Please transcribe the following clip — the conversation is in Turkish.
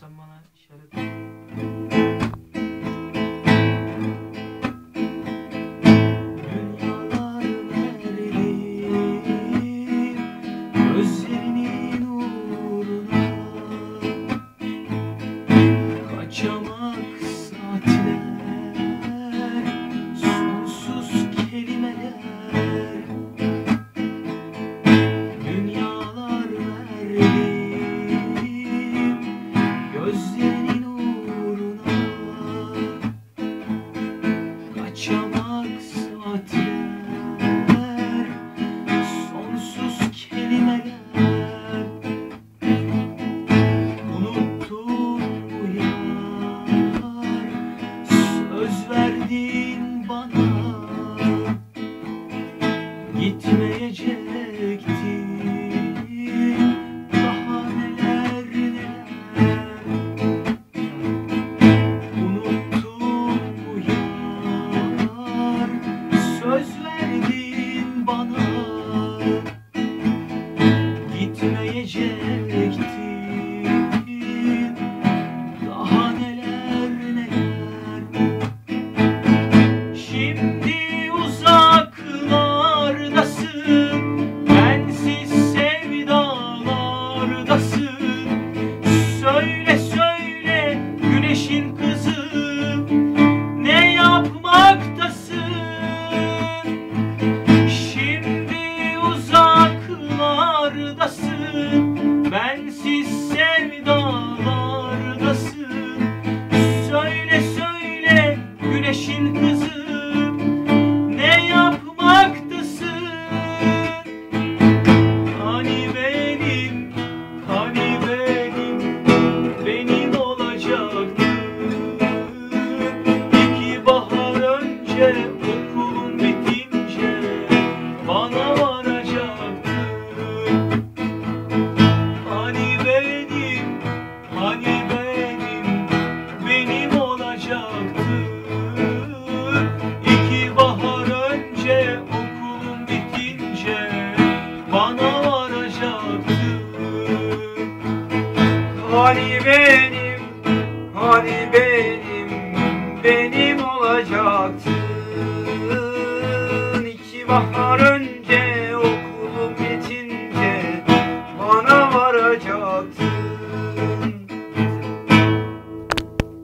sen bana işaret Gözlerinin uğruna. Kaçamam senin uğruna. Açamak Because. Hali benim, hali benim, benim olacaktın. İki bahar önce